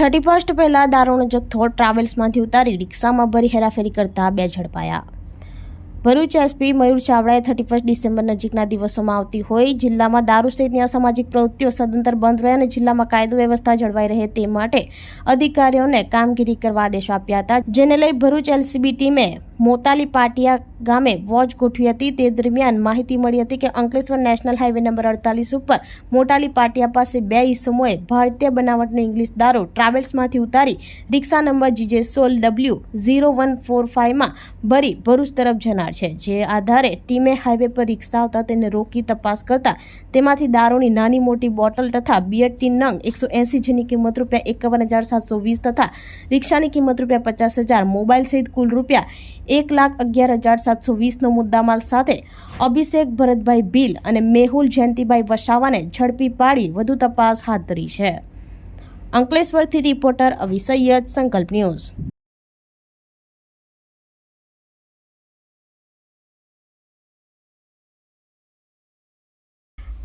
Thirty first પહેલાં દારૂનો જથ્થો ટ્રાવેલ્સમાંથી ઉતારી રિક્ષામાં ભરી હેરાફેરી કરતા બે ઝડપાયા. ભરૂચ એસપી મયુર ચાવડાએ થર્ટી ફર્સ્ટ ડિસેમ્બર નજીકના દિવસોમાં આવતી હોય જિલ્લામાં દારૂ સહિતની અસામાજિક પ્રવૃત્તિઓ સદંતર બંધ રહે અને જિલ્લામાં કાયદો વ્યવસ્થા જળવાઈ રહે તે માટે અધિકારીઓને કામગીરી કરવા આદેશ આપ્યા હતા, જેને લઈ ભરૂચ એલસીબી ટીમે મોતાલી પાટિયા ગામે વોચ ગોઠવી હતી. તે દરમિયાન માહિતી મળી હતી કે અંકલેશ્વર નેશનલ હાઈવે નંબર અડતાલીસ ઉપર મોટાલી પાટિયા પાસે બે ઈસમોએ ભારતીય બનાવટનો ઇંગ્લિશ દારૂ ટ્રાવેલ્સમાંથી ઉતારી રિક્ષા નંબર જીજે સોલ ડબલ્યુ ઝીરો વન ફોર ફાઇવમાં ભરી ભરૂચ તરફ જનાર છે. જે આધારે ટીમે હાઈવે પર રિક્ષા આવતા તેને રોકી તપાસ કરતા તેમાંથી દારૂની નાની મોટી બોટલ તથા બિયર નંગ એકસો એંસી જેની કિંમત રૂપિયા એકાવન હજાર સાતસો વીસ તથા રિક્ષાની કિંમત રૂપિયા પચાસ હજાર, મોબાઈલ સહિત કુલ રૂપિયા એક લાખ અગિયાર હજાર સાતસો વીસનો મુદ્દામાલ સાથે અભિષેક ભરતભાઈ ભીલ અને મેહુલ જયંતિભાઈ વસાવાને ઝડપી પાડી વધુ તપાસ હાથ ધરી છે. અંકલેશ્વરથી રિપોર્ટર અવિસૈયદ સંકલ્પ ન્યૂઝ.